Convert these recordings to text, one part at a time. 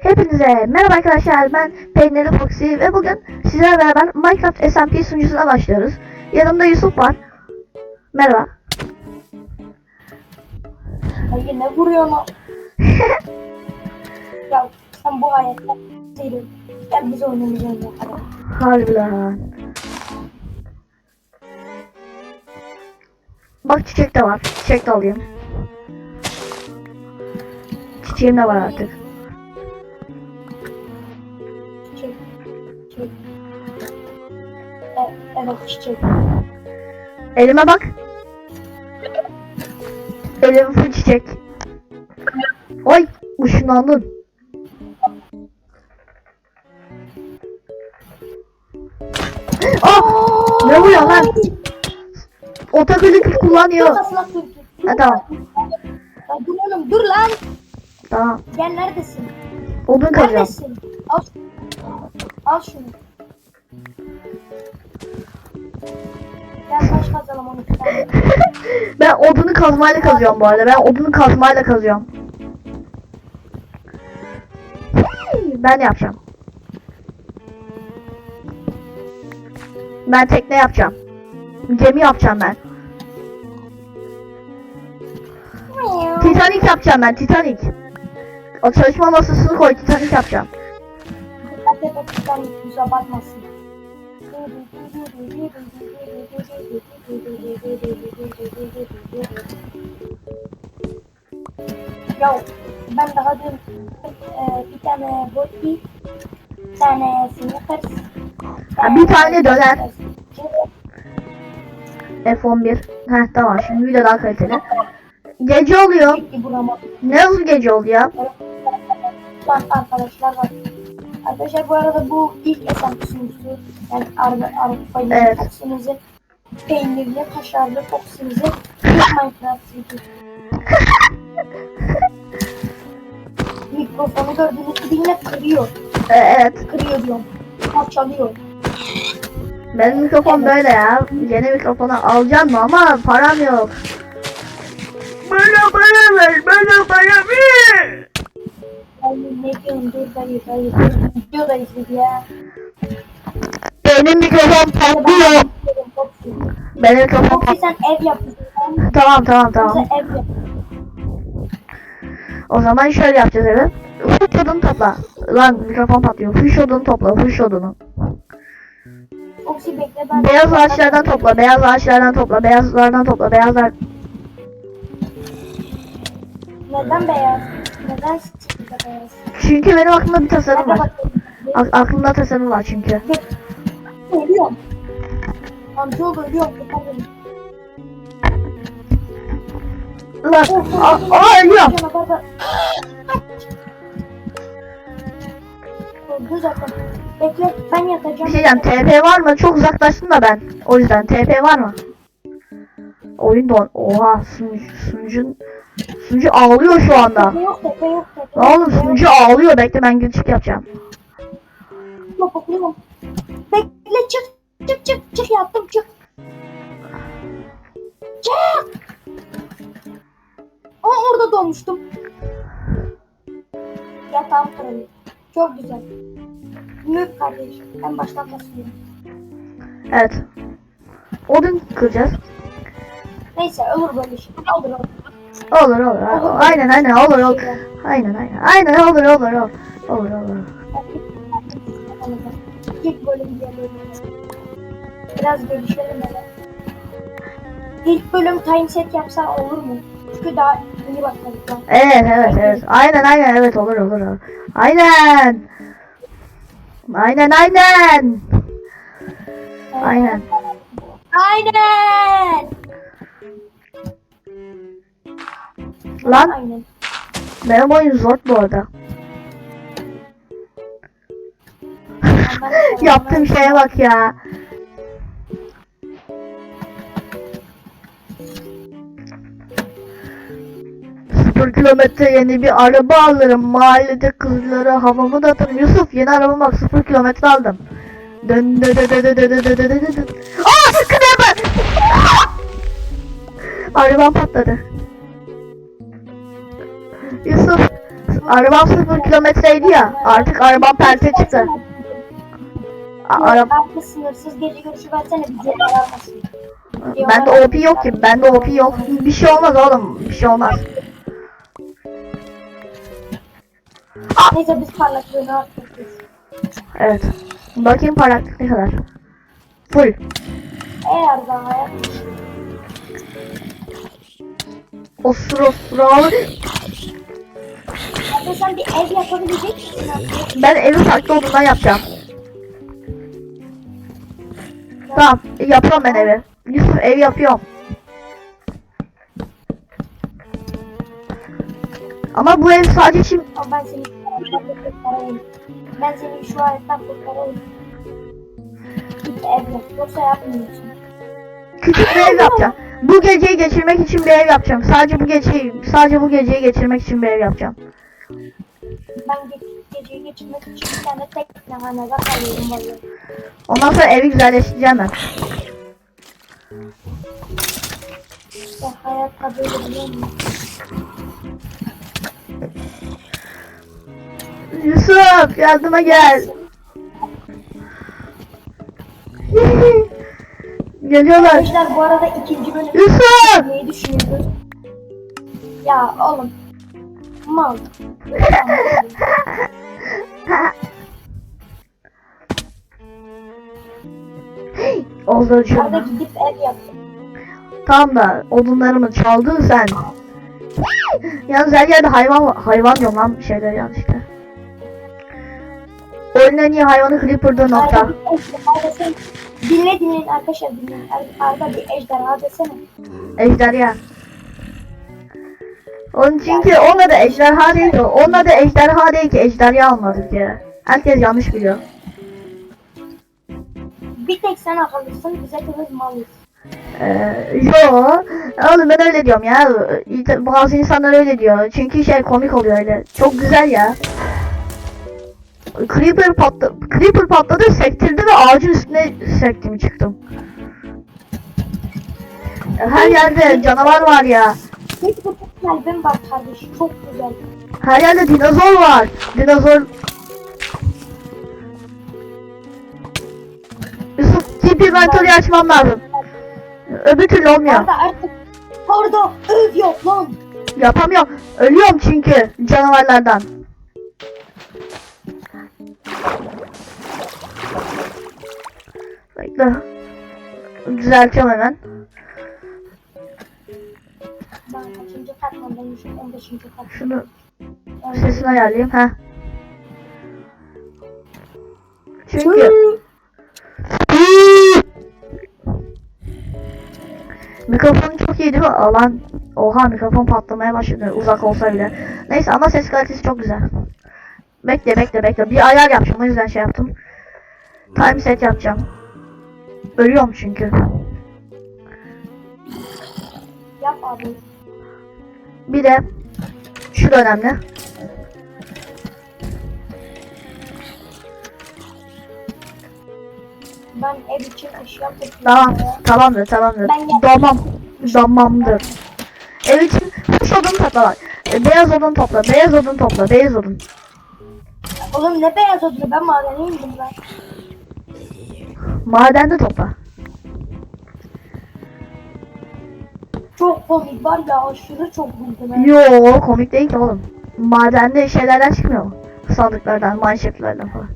Hepinize merhaba arkadaşlar ben Peynirli Foxy ve bugün sizlerle beraber Minecraft SMP sunucusuna başlıyoruz. Yanımda Yusuf var. Merhaba. Hayır ne vuruyor lan? ya sen bu hayatta değilim. Gel biz oynayacağız ya. Hadi. Harbiden. Bak çiçek de var. Çiçek de alayım. Çiçeğim de var artık. Çiçek. E, evet çiçek. Elime bak. Elim full çiçek. Oy ışınlandım. Ah! Ne vuruyor lan? Otoklik kullanıyor. Ha, tamam. Ya dur oğlum dur lan. Tamam. Gel neredesin? Odun kazacağım. Neredesin? Al, al şunu. Gel taş kazalım onu. Ben odunu kazmayla kazıyorum bu arada. Ben odunu kazmayla kazıyorum. Ben yapacağım. Ben tekne yapacağım. Gemi yapacağım ben. Titanic yapacağım ben. Titanic. O çalışma masasını koy. Titanic yapacağım. Et okudan yüze batmasın. Ya ben daha dün e, bir tane boti, bir tane snickers, Ha, bir tane döner. F11. Heh tamam şimdi video daha kaliteli. Gece oluyor. Hızlı gece. Lan arkadaşlar var. Arkadaşlar bu arada bu ilk SMP sunucusu. Yani araba araba Evet. evet. peynirli, kaşarlı, foksinizi Minecraft videosu. Mikrofonu gördüğünüz gibi yine kırıyor. Ee, evet. Kırıyor diyorum. Parçalıyor. Benim mikrofon böyle ya. Yeni mikrofonu alacağım mı ama param yok. Bana para ver, bana para ver. Dayı ne diyorsun dur dayı dayı dur. Videodayız biz ya. Benim mikrofon patlıyor. Benim mikrofon patlıyor. sen ev yapıyorsun. Tamam tamam tamam. ev. O zaman şöyle yapacağız evet. Fuş odunu topla. Lan mikrofon patlıyor. Fuş odunu topla, fuş odunu. Foxy bekle ben. Beyaz ağaçlardan topla, beyaz ağaçlardan topla, beyazlardan topla, beyazlar. Neden beyaz? Neden? Çünkü benim aklımda bir tasarım var. A- aklımda tasarım var çünkü. Ölüyorum. Amcaoğlu ölüyorum. Kurtar beni. Lan, aa, aa ölüyorum. zaten. Bekle ben yatacağım. Bir şey diyeceğim, TP var mı? Çok uzaklaştım da ben. O yüzden TP var mı? Oyun don. Oha sunucu, sunucun sunucu ağlıyor şu anda. Tepe yok tepe yok, oğlum sunucu ağlıyor. Bekle ben gülçük yapacağım. Bekle çık çık çık çık yattım çık. Çık. Ama orada doğmuştum. Yatağım kırıldı. Çok güzel. Noob kardeşim. Ben baştan basıyorum. Evet. Odun kıracağız. Neyse olur böyle şey. Olur olur. Olur. Aynen aynen olur olur. Aynen aynen. Aynen olur olur olur. Olur olur. İlk bölüm. Biraz görüşelim hele. İlk bölüm time set yapsan olur mu? Çünkü daha yeni başladık. Evet evet evet. Aynen aynen evet olur olur. olur. Aynen. Aynen aynen. Aynen. Aynen. Lan Aynen. benim oyun zor bu arada. Yaptığım şeye bak ya. Sıfır kilometre yeni bir araba alırım. Mahallede kızlara havamı da atarım. Yusuf yeni araba bak sıfır kilometre aldım. Dön dö dö dö dö dö dö dö dö dö dö dö. Aa creeper! Arabam patladı. Yusuf Arabam sıfır kilometreydi ya. Artık arabam perte çıktı. Araba Araba sınırsız gece görüşü versene bize yararmasın. Bende OP yok ki. Bende OP yok. Bir şey olmaz oğlum. Bir şey olmaz. Neyse biz parlaklığını arttırırız. Evet. Bakayım para ne kadar. Full. Eğer daha Osur osur abi. Sen bir ev yapabilecek misin? Ben evi farklı olduğundan yapacağım. Tamam. Yapıyorum ben evi. Yusuf ev yapıyorum. Ama bu ev sadece şimdi Ama ben seni şu hayatta kurtarayım. Ben seni şu hayatta kurtarayım. Git ev yap. Yoksa yapmıyorsun. küçük bir ev yapacağım. Bu geceyi geçirmek için bir ev yapacağım. Sadece bu geceyi, sadece bu geceyi geçirmek için bir ev yapacağım. Ben ge geceyi geçirmek için bir tane tekne hanede kalıyorum vallahi. Ondan sonra evi güzelleştireceğim ben. İşte hayatta böyle biliyor musun? Yusuf yardıma gel. Geliyorlar. Arkadaşlar bu arada ikinci bölüm Yusuf! neyi düşünüyoruz? Ya oğlum. Mal. Oldu Arada uçurum. gidip ev yaptım. Tam da odunlarımı çaldın sen. Yalnız her yerde hayvan. Hayvan diyorum lan şeyler yanlışlıkla. Oyunun en iyi hayvanı Creeper'da nokta. Dinle dinleyin arkadaşlar dinleyin. Ar- Arada bir ejderha desene. Ejderha. Onun çünkü onun da ejderha değil ki. Onun da ejderha değil ki. Ejderha almadık ya. Herkes yanlış biliyor. Bir tek sen akıllısın bize kılıç malıyız. Ee, yo. Oğlum ben öyle diyorum ya. Bazı insanlar öyle diyor. Çünkü şey komik oluyor öyle. Çok güzel ya. Creeper patladı. Creeper patladı sektirdi ve ağacın üstüne sektim çıktım. Her yerde canavar var ya. Kalbim var kardeş çok güzel. Her yerde dinozor var. Dinozor. Yusuf tip inventory açmam lazım. Öbür türlü olmuyor. Arada artık orada öv yok lan. Yapamıyorum. Ölüyorum çünkü canavarlardan. Bekle. Düzeltiyorum hemen. Katmandaymışım 15. kat. Şunu sesini ayarlayayım. ha. Çünkü Mikrofon çok iyi değil mi? Alan Oha mikrofon patlamaya başladı uzak olsa bile. Neyse ama ses kalitesi çok güzel. Bekle bekle bekle. Bir ayar yapacağım o yüzden şey yaptım. Time set yapacağım. Ölüyorum çünkü. Yap abi. Bir de şu da önemli. Ben ev için eşya topluyorum. Tamam, tamamdır, tamamdır. Tamam, tamamdır. Ev için kuş odun topla bak. E, Beyaz odun topla, beyaz odun topla, beyaz odun. Oğlum ne beyaz odunu ben madene indim ben. Madende topla. Çok komik var ya aşırı çok ben. Yo, komik değil ki oğlum. Madende şeylerden çıkmıyor mu? Sandıklardan, mineshaft'lardan falan.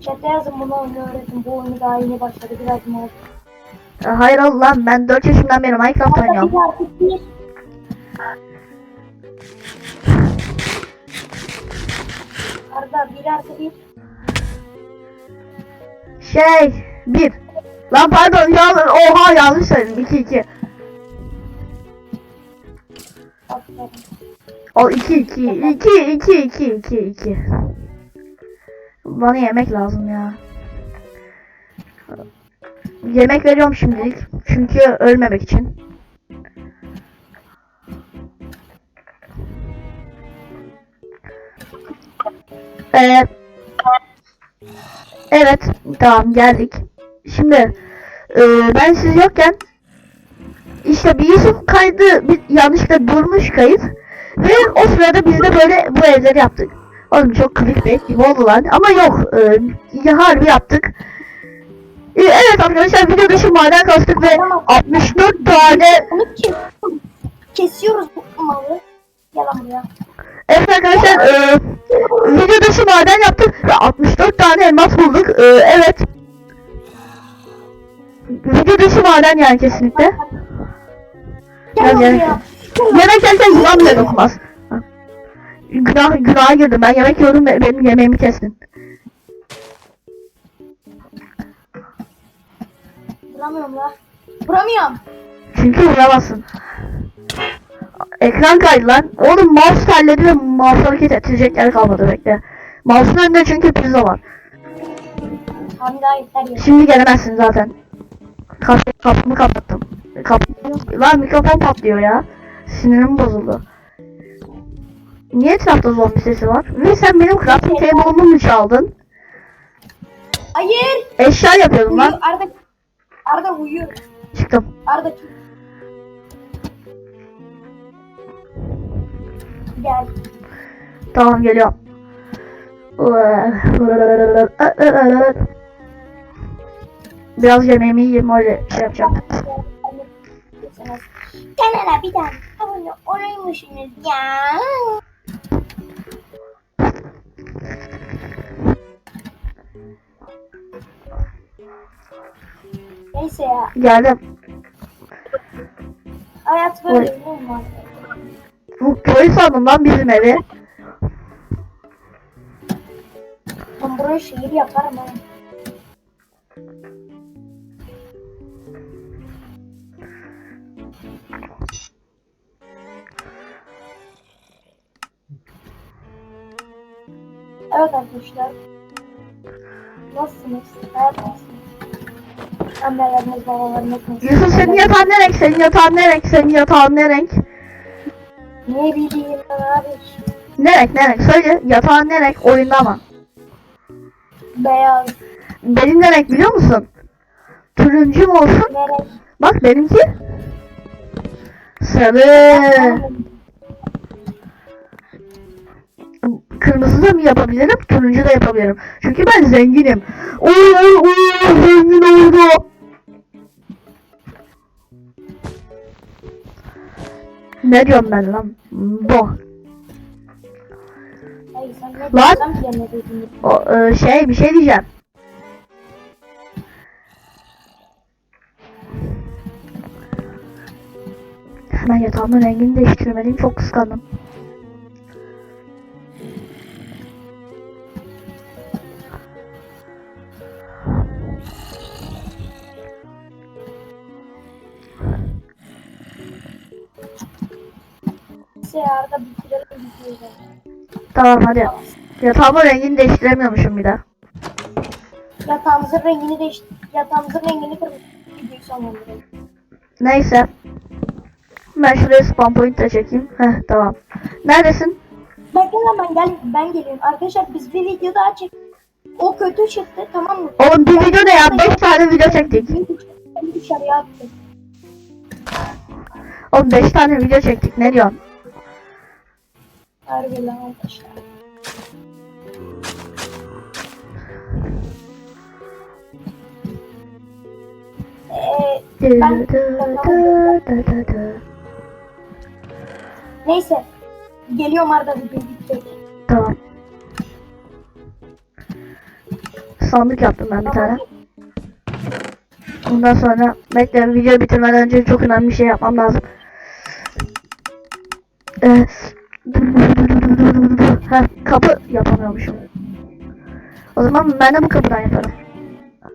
Chat'e yazın bunu oyunu öğretin. Bu oyunu daha yeni başladı biraz mı? E, Hayır oğlum lan ben 4 yaşımdan beri Minecraft oynuyorum. Bir artık bir. Arda bir artı bir. Şey, bir. Lan pardon, ya, oha yanlış söyledim. 2 2. Aferin. O 2 2 2 2 2 2 2. Bana yemek lazım ya. Yemek veriyorum şimdilik. Çünkü ölmemek için. Ee, evet, tamam geldik. Şimdi e, ben siz yokken işte bir Yusuf kaydı bir yanlışlıkla durmuş kayıt ve o sırada biz de böyle bu evleri yaptık. Oğlum çok clickbait gibi oldu lan ama yok e, ya harbi yaptık. E, evet arkadaşlar video dışı maden kastık ve 64 tane kesiyoruz. Bu malı. Gel lan buraya. Evet arkadaşlar e, video dışı maden yaptık ve 64 tane elmas bulduk. E, evet. Dışı maden yani kesinlikle. Biraz yemek, yemek yerken yılan bile dokunmaz. Günah, günaha girdim. Ben yemek yiyordum ve benim yemeğimi kestin. Vuramıyorum la. Vuramıyorum. Çünkü vuramazsın. Ekran kaydı lan. Oğlum mouse terledi ve mouse hareket ettirecek yer kalmadı bekle. Mouse'un önünde çünkü pizza var. Hamdi daha yeter ya. Şimdi gelemezsin zaten. Kap kapımı kapattım. Kap Lan mikrofon patlıyor ya. Sinirim bozuldu. Niye etrafta zombi sesi var? Ve sen benim crafting table'ımı mı çaldın? Hayır. Eşya yapıyordum Uyu. lan. Arda. Arda uyu. Çıktım. Arda? Gel. Tamam geliyorum. Biraz yemeğimi yiyeyim öyle şey yapacağım. Kanala bir tane abone olmuşsunuz ya. Neyse ya. Geldim. Hayat böyle mi? Bu köy sandım lan bizim evi. Ben buraya şehir yaparım ha. Evet arkadaşlar. Nasılsınız? Hayat nasıl? Anneleriniz, babalarınız nasıl? Yusuf senin yatağın ne renk? Senin yatağın ne renk? Senin yatağın ne renk? Ne bileyim ben abi. Ne renk ne renk? Söyle yatağın ne renk? Oyunda mı? Beyaz. Benim ne renk biliyor musun? Turuncu mu olsun? Ne renk? Bak benimki. Sarı. Kırmızı da mı yapabilirim? Turuncu da yapabilirim. Çünkü ben zenginim. Oy oy oy zengin oldu. Ne diyorum ben lan? Bu. Lan. O, e, şey bir şey diyeceğim. Hemen yatağımın rengini değiştirmeliyim. Çok kıskandım. Tamam hadi. Yatağımın rengini değiştiremiyormuşum bir de. Yatağımızın rengini değiş... Yatağımızın rengini kırmızı. Sonlandıralım. Neyse. Ben şuraya spawn point de çekeyim. Heh tamam. Neredesin? Bekle lan ben gel ben geliyorum. Arkadaşlar biz bir video daha çek. O kötü çıktı tamam mı? Oğlum bir video ne ya? 5 tane video çektik. Dışarıya attı. Oğlum 5 tane video çektik. Ne diyorsun? Lan arkadaşlar. Ee, ben... Neyse. Geliyorum Arda bir bitecek. Tamam. Sandık yaptım ben bir tane. Ondan sonra bekle videoyu bitirmeden önce çok önemli bir şey yapmam lazım. Ee, Heh, kapı yapamıyormuşum. O zaman ben de bu kapıdan yaparım.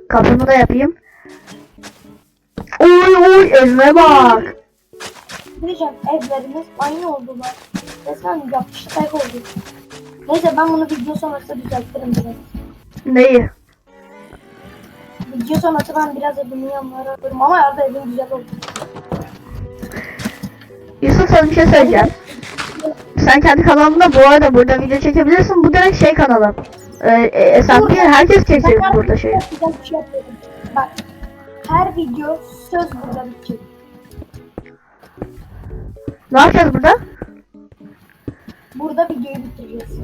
Kapımı da yapayım. Oy oy evime bak. Diyeceğim evlerimiz aynı oldular. Resmen yapıştık oldu. Neyse ben bunu video sonrası düzeltirim biraz. Neyi? Video sonrası ben biraz evimi yanlara ama arada evim güzel oldu. Yusuf sana bir şey söyleyeceğim. Sen kendi kanalında bu arada burada video çekebilirsin. Bu direkt şey kanalı. Ee, e, değil herkes çekecek burada şey. şey. Bak her video söz burada bitecek. Ne yapacağız burada? Burada videoyu bitireceğiz.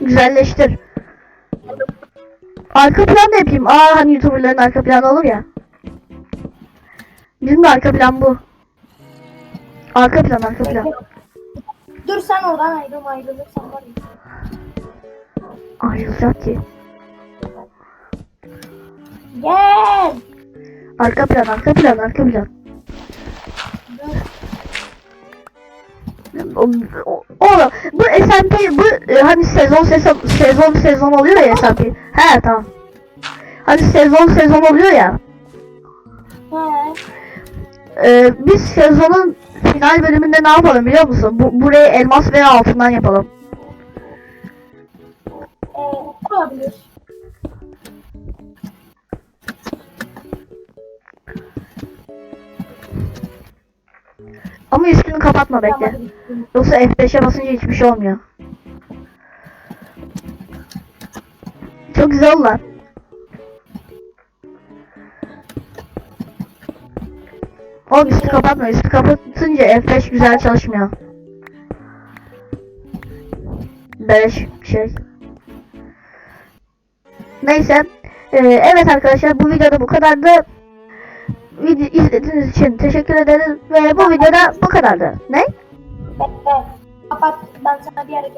Güzelleştir. Arka plan da yapayım. Aa hani YouTuber'ların arka planı olur ya. Bizim de arka plan bu. Arka plan, arka plan. Dur sen oradan ayrılma ayrılırsan var ya. Ayrılacak ki. Gel. Arka plan, arka plan, arka plan. Oğlum bu SMP bu e, hani sezon sezon sezon sezon oluyor ya SMP. He tamam. Hani sezon sezon oluyor ya. He. E, biz sezonun final bölümünde ne yapalım biliyor musun? Bu, burayı elmas veya altından yapalım. Ee, olabilir. Ama üstünü kapatma bekle. Yoksa F5'e basınca hiçbir şey olmuyor. Çok güzel lan. Oğlum üstü kapatma. Üstü kapatınca F5 güzel çalışmıyor. Beleş şey. Neyse. Ee, evet arkadaşlar bu videoda bu kadardı. Video izlediğiniz için teşekkür ederiz ve bu videoda bu kadardı. Ne? Kapat. Ben sana bir hareket